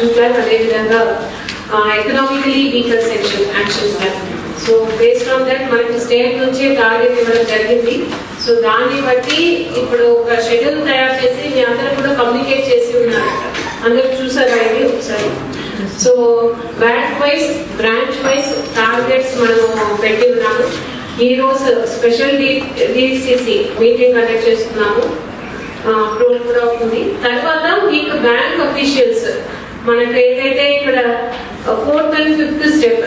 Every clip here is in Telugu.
యాక్షన్ ప్లాన్ అదేవిధంగా economically weaker section action plan so based on that మనకి స్టేట్ నుంచి టార్గెట్ ఇవ్వడం జరిగింది. సో దాన్ని బట్టి ఇప్పుడు ఒక షెడ్యూల్ తయారు చేసి మీ అందరూ కూడా కమ్యూనికేట్ చేసి ఉన్నారు. అందరూ చూసారా ఇది? ఒకసారి so bank wise branch wise targets మనము పెట్టి ఉన్నాము. ఈ రోజు స్పెషల్ డిసిసి మీటింగ్ కండక్ట్ చేస్తున్నాము. అప్రూవల్ కూడా ఉంది తర్వాత మీకు బ్యాంక్ అఫీషియల్స్ మనకు ఏదైతే ఇక్కడ fourth and fifth step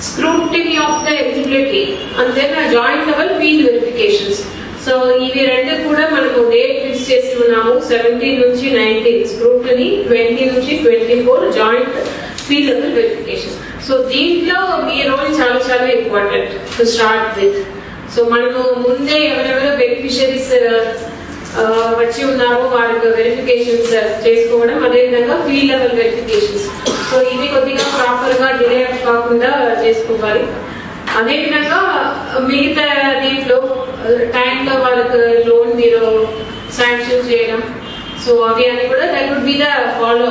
scrutiny of the eligibility and then joint level field verifications so ఇవి రెండు కూడా మనకు డేట్ ఫిక్స్ చేసి ఉన్నాము. సెవెంటీన్ నుంచి నైన్టీన్ స్క్రూటినీ ట్వంటీ నుంచి twenty four joint field level verification so దీంట్లో మీ రోల్ చాలా చాలా important to start with so మనకు ముందే ఎవరెవరో బెనిఫిషరీస్ వచ్చి ఉన్నారో వారికి వెరిఫికేషన్స్ uh, చేసుకోవడం అదేవిధంగా ఫీల్డ్ లెవెల్ వెరిఫికేషన్స్ సో ఇది కొద్దిగా ప్రాపర్గా డిలే కాకుండా చేసుకోవాలి. అదేవిధంగా uh, మిగతా దీంట్లో uh, టైంలో వాళ్ళకి లోన్ మీరు శాంక్షన్ చేయడం. సో అవి అన్ని కూడా that would be the follow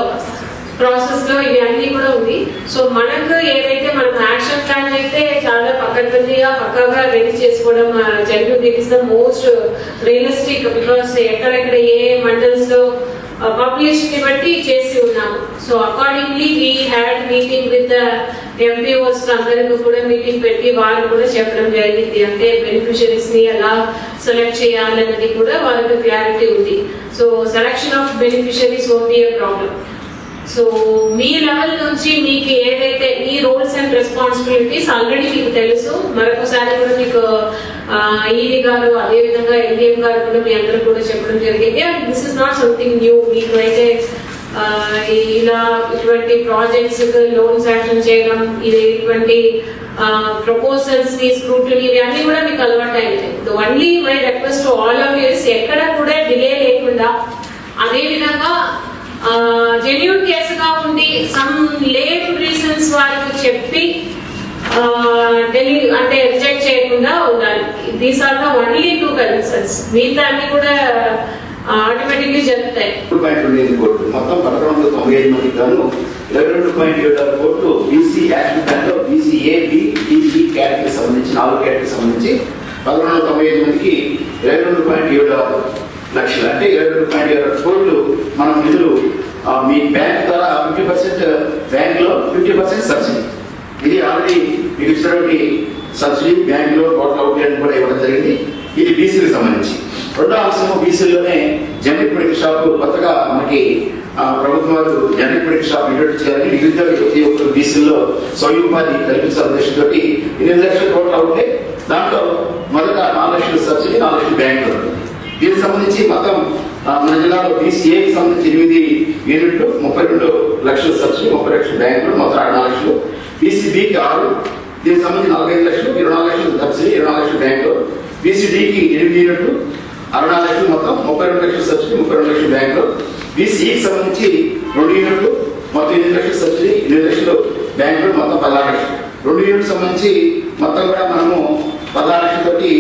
ప్రాసెస్లో ఇవి అన్ని కూడా ఉంది. సో మనకు ఏదైతే మనం యాక్షన్ ప్లాన్ అయితే చాలా పక్కగా పక్కగా రెడీ చేసుకోవడం జరిగింది. It is the most realistic because ఎక్కడెక్కడ ఏ మండల్స్లో పాపులేషన్ని బట్టి చేసి ఉన్నాము. So accordingly we had meeting with MPOs అందరికీ కూడా మీటింగ్ పెట్టి వారు కూడా చెప్పడం జరిగింది. అంటే బెనిఫిషరీస్ని ఎలా సెలెక్ట్ చేయాలన్నది కూడా వాళ్ళకి క్లారిటీ ఉంది. So selection of beneficiaries only a a problem so me level నుంచి మీకు ఏదైతే రోల్స్ అండ్ రెస్పాన్సిబిలిటీస్ ఆల్రెడీ మీకు తెలుసు. మరొకసారి కూడా మీకు ఈవి గారు అదే విధంగా ఎన్డీఎం గారు కూడా మీ అందరూ కూడా చెప్పడం జరిగింది. And this is not something new మీకు అయితే ఇలా ఇటువంటి ప్రాజెక్ట్స్ లోన్ శాంక్షన్ చేయడం ఇది ఇటువంటి ప్రపోజల్స్ని స్క్రూటినీ ఇవి అన్ని కూడా మీకు అలవాటు అయింది. Only my request all of yous ఎక్కడ కూడా డిలే లేకుండా అదే విధంగా జెన్యున్ కేసుగా ఉండి సమ్ లేట్ రీజన్స్ వారికి చెప్పి డెలి అంటే రిజెక్ట్ చేయకుండా ఉండాలి. These are the only two concerns మిగతా అన్ని కూడా ఆటోమేటిక్లీ జరుగుతాయి. రెండు మొత్తం పదకొండు తొంభై ఐదు మందికి గాను ఇరవై రెండు పాయింట్ ఏడు ఆరు కోట్లు బీసీ యాక్షన్ ప్లాన్లో BC A B DC category సంబంధించి నాలుగు కేటగిరీ సంబంధించి పదకొండు వందల తొంభై ఐదు మందికి ఇరవై రెండు పాయింట్ ఏడు ఆరు లక్షలు. అంటే ఏడు పాయింట్ ఇరవై కోట్లు మనం నిధులు మీ బ్యాంక్ ద్వారా ఫిఫ్టీ పర్సెంట్ బ్యాంక్లో ఫిఫ్టీ పర్సెంట్ సబ్సిడీ. ఇది ఆల్రెడీ మీకు ఇచ్చినటువంటి సబ్సిడీ బ్యాంక్లో కోట్ల అవుట్లైన్ కూడా ఇవ్వడం జరిగింది. ఇది బీసీలకు సంబంధించి. రెండో అంశము బీసీలోనే జనరిక్ మెడికల్ షాప్ కొత్తగా మనకి ప్రభుత్వం వారు జనరిక్ మెడికల్ షాప్ ఇంట్రొడ్యూస్ చేయాలని నిరుద్యోగ ప్రతి ఒక్కరు బీసీల్లో స్వయం ఉపాధి కల్పించాల ఉద్దేశంతో ఎనిమిది లక్షల కోట్లు అవుతాయి దాంట్లో మొదట నాలుగు లక్షల సబ్సిడీ నాలుగు లక్షల బ్యాంక్ దీనికి సంబంధించి మొత్తం ఆ, మన జిల్లాలో బీసీఏకి సంబంధించి ఎనిమిది యూనిట్లు ముప్పై రెండు లక్షల సబ్సిడీ ముప్పై లక్షల బ్యాంకులు మొత్తం ఆరు నాలుగు లక్షలు. బీసీబీకి ఆరు దీనికి సంబంధించి నలభై ఐదు లక్షలు ఇరవై నాలుగు లక్షలు సబ్సిడీ ఇరవై నాలుగు లక్షల బ్యాంకులు. బీసీడీకి ఎనిమిది యూనిట్లు అరవై నాలుగు లక్షలు మొత్తం ముప్పై రెండు లక్షల సబ్సిడీ ముప్పై రెండు లక్షల బ్యాంకులు. బీసీఈకి సంబంధించి రెండు యూనిట్లు మొత్తం ఎనిమిది లక్షల సబ్సిడీ ఎనిమిది లక్షలు బ్యాంకులు మొత్తం పదహారు లక్షలు. రెండు యూనిట్ సంబంధించి మొత్తం కూడా మనము పదహారు లక్షలతోటి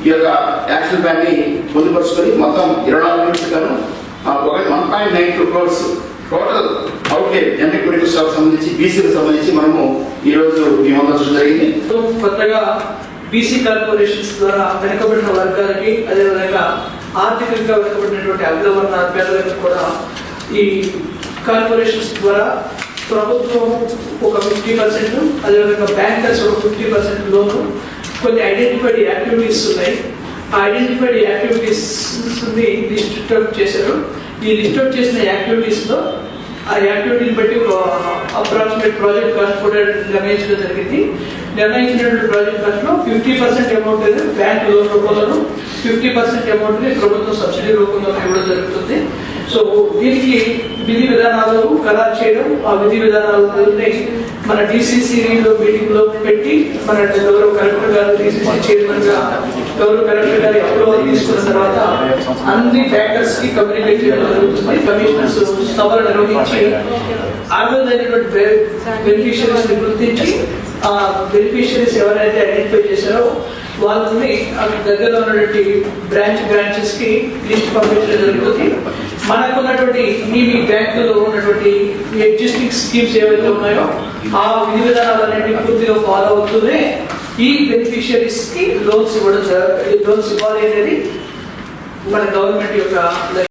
ఈ యొక్క యాక్షన్ ప్లాన్ని పొందుపరుచుకొని మొత్తం ఇరవై నాలుగు యూనిట్స్ గాను ఆ, ఒకటి one point nine two crores total outlay generic medical staff సంబంధించి బీసీకి సంబంధించి మనము ఈ రోజు మీ ముందు జరిగింది. కొత్తగా బీసీ కార్పొరేషన్స్ ద్వారా వెనుకబడిన వర్గాలకి అదేవిధంగా ఆర్థికంగా వెనుకబడినటువంటి అగ్రవర్ణ పేదలకు కూడా ఈ కార్పొరేషన్స్ ద్వారా ప్రభుత్వం ఒక ఫిఫ్టీ పర్సెంట్ అదేవిధంగా బ్యాంకర్స్ ఒక ఫిఫ్టీ పర్సెంట్ లోను కొన్ని ఐడెంటిఫైడ్ యాక్టివిటీస్ ఉన్నాయి. ఆ ఐడెంటిఫైడ్ యాక్టివిటీస్ని లిస్ట్ అవుట్ చేశారు. ఈ లిస్ట్ అవుట్ చేసిన యాక్టివిటీస్లో ఆ యాక్టివిటీని బట్టి ఒక అప్రాక్సిమేట్ ప్రాజెక్ట్ కాస్ట్ కూడా నిర్ణయించడం జరిగింది. నిర్ణయించినటువంటి ప్రాజెక్ట్ కాస్ట్లో fifty percent amount bank loan రూపంలోను fifty percent అమౌంట్ని ప్రభుత్వం సబ్సిడీ రూపంలో ఇవ్వడం జరుగుతుంది. సో దీనికి విధి విధానాలు ఖరారు చేయడం ఆ విధి విధానాలని మన డిసిసిలో మీటింగ్లో పెట్టి మన గౌరవ కలెక్టర్ గారు డిసిసి చైర్మన్గా గౌరవ కలెక్టర్ గారి అప్రూవల్ తీసుకున్న తర్వాత అన్ని బ్యాంకర్స్కి కమ్యూనికేట్ చేయడం జరుగుతుంది. కమిషనర్స్ సభలు నిర్వహించి అర్హులైనటువంటి బెనిఫిషియరీస్ని గుర్తించి ఆ బెనిఫిషియరీస్ ఎవరైతే ఐడెంటిఫై చేశారో వాళ్ళని అక్కడ దగ్గరలో ఉన్నటువంటి బ్రాంచ్ బ్రాంచెస్కి లిస్ట్ పంపించడం జరుగుతుంది. మనకు ఉన్నటువంటి మీ బ్యాంకులో ఉన్నటువంటి ఎగ్జిస్టింగ్ స్కీమ్స్ ఏవైతే ఉన్నాయో ఆ విధి విధానాలన్నింటినీ పూర్తిగా ఫాలో అవుతూనే ఈ బెనిఫిషియరీస్కి లోన్స్ ఇవ్వడం లోన్స్ ఇవ్వాలి అనేది మన గవర్నమెంట్ యొక్క